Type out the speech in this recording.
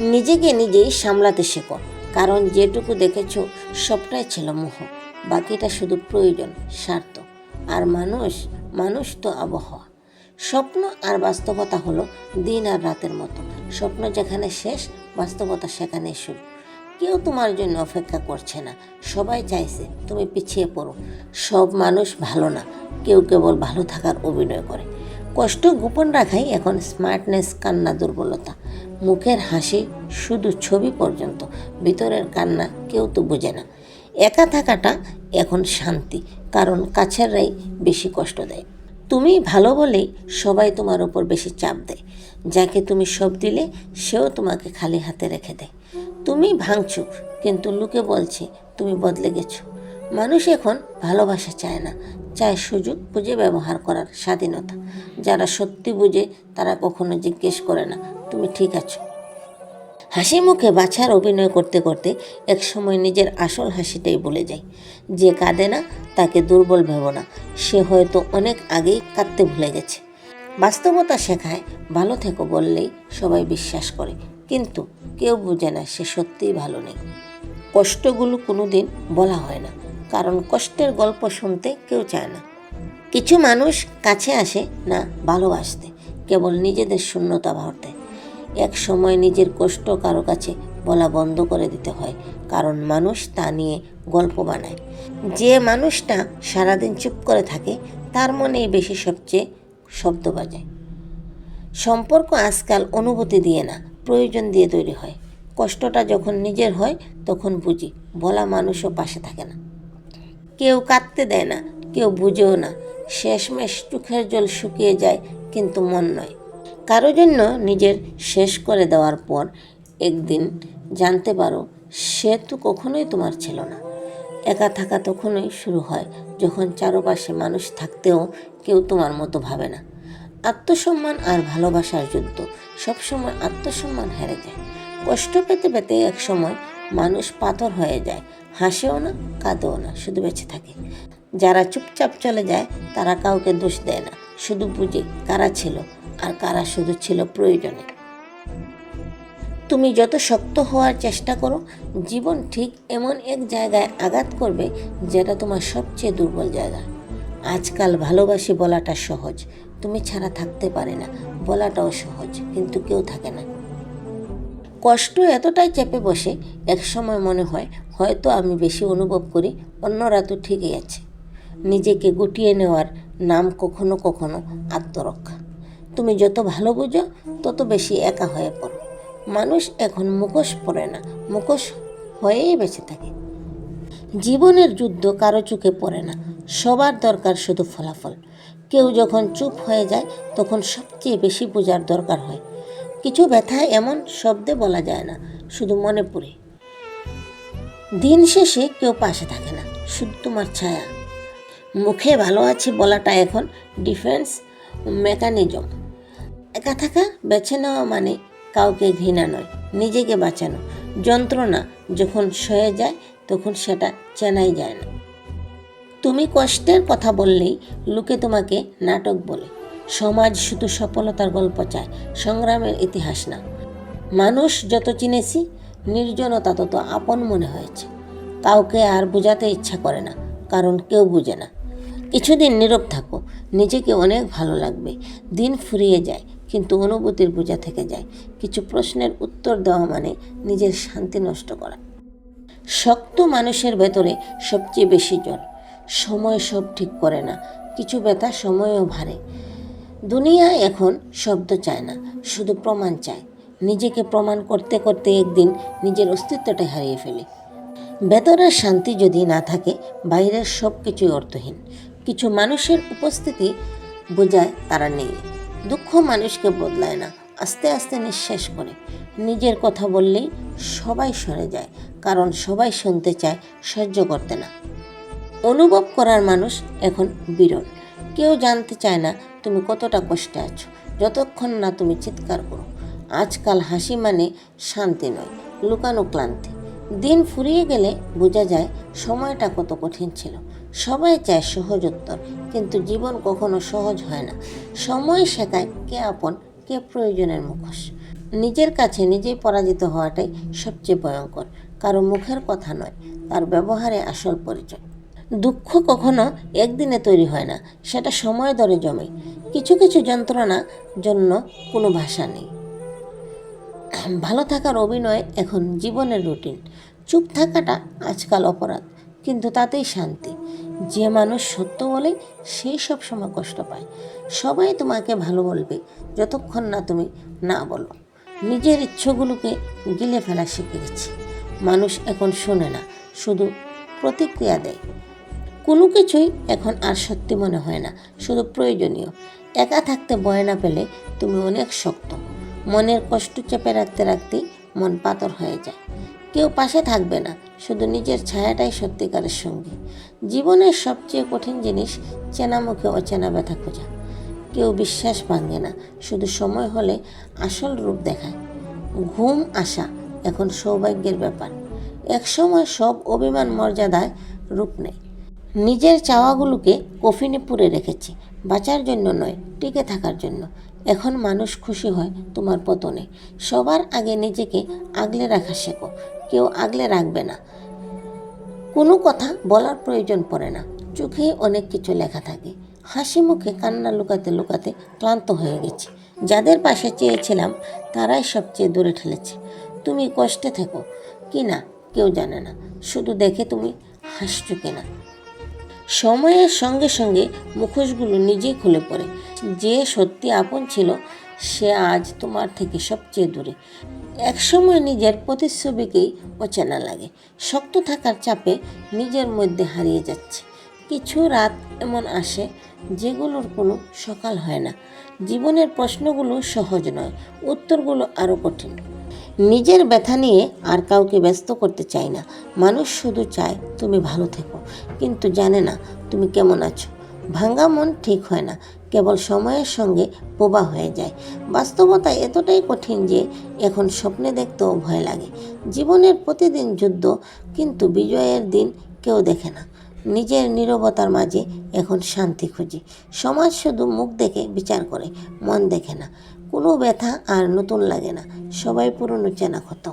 নিজেকে নিজেই সামলাতে শেখো। কারণ যেটুকু দেখেছ সবটাই ছিল মোহ। বাকিটা শুধু প্রয়োজন, স্বার্থ। আর মানুষ মানুষ তো আবহাওয়া। স্বপ্ন আর বাস্তবতা হলো দিন আর রাতের মতো। স্বপ্ন যেখানে শেষ, বাস্তবতা সেখানে শুরু। কেউ তোমার জন্য অপেক্ষা করছে না। সবাই চাইছে তুমি পিছিয়ে পড়ো। সব মানুষ ভালো না। কেউ কেবল ভালো থাকার অভিনয় করে। কষ্ট গোপন রাখাই এখন স্মার্টনেস কান্না, দুর্বলতা। মুখের হাসি শুধু ছবি পর্যন্ত, ভিতরের কান্না কেউ তো বোঝে না। একা থাকাটা এখন শান্তি, কারণ কাছেররাই বেশি কষ্ট দেয়। তুমি ভালো বলেই সবাই তোমার উপর বেশি চাপ দেয়। যাকে তুমি সব দিলে, সেও তোমাকে খালি হাতে রেখে দেয়। তুমি ভাঙছো কিন্তু লোকে বলছে, তুমি বদলে গেছো। মানুষ এখন ভালোবাসা চায় না, চায় সুযোগ বুঝে ব্যবহার করার স্বাধীনতা। যারা সত্যি বুঝে, তারা কখনো জিজ্ঞেস করে না, তুমি ঠিক আছো? হাসি মুখে বাছার অভিনয় করতে করতে একসময় নিজের আসল হাসিটাই বলে যায়। যে কাঁদে না, তাকে দুর্বল ভেবো না, সে হয়তো অনেক আগেই কাঁদতে ভুলে গেছে। বাস্তবতা শেখায়, ভালো থেকো বললেই সবাই বিশ্বাস করে, কিন্তু কেউ বুঝে না সে সত্যিই ভালো নেই। কষ্টগুলো কোনোদিন বলা হয় না। কারণ কষ্টের গল্প শুনতে কেউ চায় না। কিছু মানুষ কাছে আসে না ভালোবাসতে, কেবল নিজেদের শূন্যতা ভরতে এক সময় নিজের কষ্ট কারও কাছে বলা বন্ধ করে দিতে হয়, কারণ মানুষ তা নিয়ে গল্প বানায়। যে মানুষটা সারাদিন চুপ করে থাকে, তার মনেই বেশি সবচেয়ে শব্দ বাজায়। সম্পর্ক আজকাল অনুভূতি দিয়ে না, প্রয়োজন দিয়ে তৈরি হয়। কষ্টটা যখন নিজের হয়, তখন বুঝি বলা মানুষও পাশে থাকে না। কেউ কাঁদতে দেয় না, কেউ বুঝেও না। শেষমেশ চোখের জল শুকিয়ে যায়, কিন্তু মন নয়। কারও জন্য নিজের শেষ করে দেওয়ার পর একদিন জানতে পারো, সে তো কখনোই তোমার ছিল না। একা থাকা তখনই শুরু হয়, যখন চারপাশে মানুষ থাকতেও কেউ তোমার মতো ভাবে না। আত্মসম্মান আর ভালোবাসার যুদ্ধ, সবসময় আত্মসম্মান হেরে যায়। কষ্ট পেতে পেতে এক সময় মানুষ পাথর হয়ে যায় হাসেও না, কাঁদেও না, শুধু বেঁচে থাকে। যারা চুপচাপ চলে যায়, তারা কাউকে দোষ দেয় না। শুধু বুঝে কারা ছিল আর কারা শুধু ছিল প্রয়োজনে। তুমি যত শক্ত হওয়ার চেষ্টা করো, জীবন ঠিক এমন এক জায়গায় আঘাত করবে যেটা তোমার সবচেয়ে দুর্বল জায়গা। আজকাল ভালোবাসি বলাটা সহজ। তুমি ছাড়া থাকতে পারে না, বলাটাও সহজ, কিন্তু কেউ থাকে না। কষ্ট এতটাই চেপে বসে এক সময় মনে হয়, হয়তো আমি বেশি অনুভব করি, অন্যরা তো ঠিকই আছে। নিজেকে গুটিয়ে নেওয়ার নাম কখনো কখনো আত্মরক্ষা। তুমি যত ভালো বুঝো, তত বেশি একা হয়ে পড়ো। মানুষ এখন মুখোশ পড়ে না, মুখোশ হয়েই বেঁচে থাকে। জীবনের যুদ্ধ কারও চোখে পড়ে না, সবার দরকার শুধু ফলাফল। কেউ যখন চুপ হয়ে যায়, তখন সবচেয়ে বেশি বোঝার দরকার হয় কিছু ব্যথা এমন শব্দে বলা যায় না, শুধু মনে পড়ে। দিন শেষে কেউ পাশে থাকে না, শুধু তোমার ছায়া। মুখে ভালো আছি বলাটা এখন ডিফেন্স মেকানিজম। একা থাকা, বেছে নেওয়া মানে কাউকে ঘৃণা নয়, নিজেকে বাঁচানো। যন্ত্রণা যখন সয়ে যায়, তখন সেটা চেনাই যায় না। তুমি কষ্টের কথা বললেই লোকে তোমাকে নাটক বলে। সমাজ শুধু সফলতার গল্প চায়, সংগ্রামের ইতিহাস না। মানুষ যত চিনেছি, নির্জনতা তত আপন মনে হয়েছে। কাউকে আর বোঝাতে ইচ্ছা করে না, কারণ কেউ বুঝে না। কিছুদিন নীরব থাকো, নিজেকে অনেক ভালো লাগবে। দিন ফুরিয়ে যায়, কিন্তু অনুভূতির বোঝা থেকে যায়। কিছু প্রশ্নের উত্তর দেওয়া মানে নিজের শান্তি নষ্ট করা। শক্ত মানুষের ভেতরে সবচেয়ে বেশি জোর। সময় সব ঠিক করে না, কিছু ব্যথা সময়ও ভারে। দুনিয়া এখন শব্দ চায় না, শুধু প্রমাণ চায়। নিজেকে প্রমাণ করতে করতে একদিন নিজের অস্তিত্বটা হারিয়ে ফেলে। ভেতরের শান্তি যদি না থাকে, বাইরের সব কিছুই অর্থহীন। কিছু মানুষের উপস্থিতি বোঝায় তারা নেই। দুঃখ মানুষকে বদলায় না, আস্তে আস্তে নিঃশ্বাস করে নিজের কথা বললেই সবাই সরে যায়, কারণ সবাই শুনতে চায় সহ্য করতে না। অনুভব করার মানুষ এখন বিরল। কেউ জানতে চায় না তুমি কতটা কষ্টে আছো। যতক্ষণ না তুমি চিৎকার করো। আজকাল হাসি মানে শান্তি নয়, লুকানো ক্লান্তি। দিন ফুরিয়ে গেলে বোঝা যায় সময়টা কত কঠিন ছিল। সবাই চায় সহজ উত্তর, কিন্তু জীবন কখনো সহজ হয় না। সময় শেখায় কে আপন, কে প্রয়োজনের মুখোশ। নিজের কাছে নিজেই পরাজিত হওয়াটাই সবচেয়ে ভয়ঙ্কর। কারও মুখের কথা নয়, তার ব্যবহারে আসল পরিচয়। দুঃখ কখনো একদিনে তৈরি হয় না, সেটা সময় ধরে জমে। কিছু কিছু যন্ত্রণা জন্য কোনো ভাষা নেই। ভালো থাকার অভিনয় এখন জীবনের রুটিন। চুপ থাকাটা আজকাল অপরাধ, কিন্তু তাতেই শান্তি। যে মানুষ সত্য বলে সেই সব সময় কষ্ট পায়। সবাই তোমাকে ভালো বলবে, যতক্ষণ না তুমি না বলো। নিজের ইচ্ছগুলোকে গিলে ফেলা শিখে গেছি। মানুষ এখন শোনে না, শুধু প্রতিক্রিয়া দেয়। কোনো কিছুই এখন আর সত্যি মনে হয় না, শুধু প্রয়োজনীয়। একা থাকতে ভয় না পেলে তুমি অনেক শক্ত। মনের কষ্ট চেপে রাখতে রাখতেই মন পাতর হয়ে যায়। কেউ পাশে থাকবে না, শুধু নিজের ছায়াটাই সত্যিকারের সঙ্গে। জীবনের সবচেয়ে কঠিন জিনিস চেনা মুখে অচেনা ব্যথা খোঁজা। কেউ বিশ্বাস ভাঙে না, শুধু সময় হলে আসল রূপ দেখায়। ঘুম আসা এখন সৌভাগ্যের ব্যাপার। একসময় সব অভিমান মর্যাদায় রূপ নেয়। নিজের চাওয়াগুলোকে কফিনে পুরে রেখেছি। বাঁচার জন্য নয়, টিকে থাকার জন্য। এখন মানুষ খুশি হয় তোমার পতনে। সবার আগে নিজেকে আগলে রাখা শেখো। কেউ আগলে রাখবে না। কোনো কথা বলার প্রয়োজন পড়ে না। চোখে অনেক কিছু লেখা থাকে। হাসি মুখে কান্না লুকাতে লুকাতে ক্লান্ত হয়ে গেছি। যাদের পাশে চেয়েছিলাম, তারাই সবচেয়ে দূরে ঠেলেছে। তুমি কষ্টে থেকো। কি না, কেউ জানে না। শুধু দেখে তুমি হাসছো কিনা। সময়ের সঙ্গে সঙ্গে মুখোশগুলো নিজেই খুলে পড়ে। যে সত্যি আপন ছিল, সে আজ তোমার থেকে সবচেয়ে দূরে। একসময় নিজের প্রতিচ্ছবিকেই অচেনা লাগে। শক্ত থাকার চাপে নিজের মধ্যে হারিয়ে যাচ্ছে। কিছু রাত এমন আসে যেগুলোর কোনো সকাল হয় না। জীবনের প্রশ্নগুলো সহজ নয়, উত্তরগুলো আরও কঠিন। নিজের ব্যথা নিয়ে আর কাউকে ব্যস্ত করতে চাই না। মানুষ শুধু চায় তুমি ভালো থেকো, কিন্তু জানে না তুমি কেমন আছো। ভাঙ্গা মন ঠিক হয় না, কেবল সময়ের সঙ্গে বোবা হয়ে যায়। বাস্তবতা এতটাই কঠিন যে এখন স্বপ্নে দেখতেও ভয় লাগে। জীবনের প্রতিদিন যুদ্ধ, কিন্তু বিজয়ের দিন কেউ দেখে না। নিজের নীরবতার মাঝে এখন শান্তি খুঁজি। সমাজ শুধু মুখ দেখে বিচার করে, মন দেখে না। কোনো ব্যথা আর নতুন লাগে না। সবাই পুরনো চেনা ক্ষত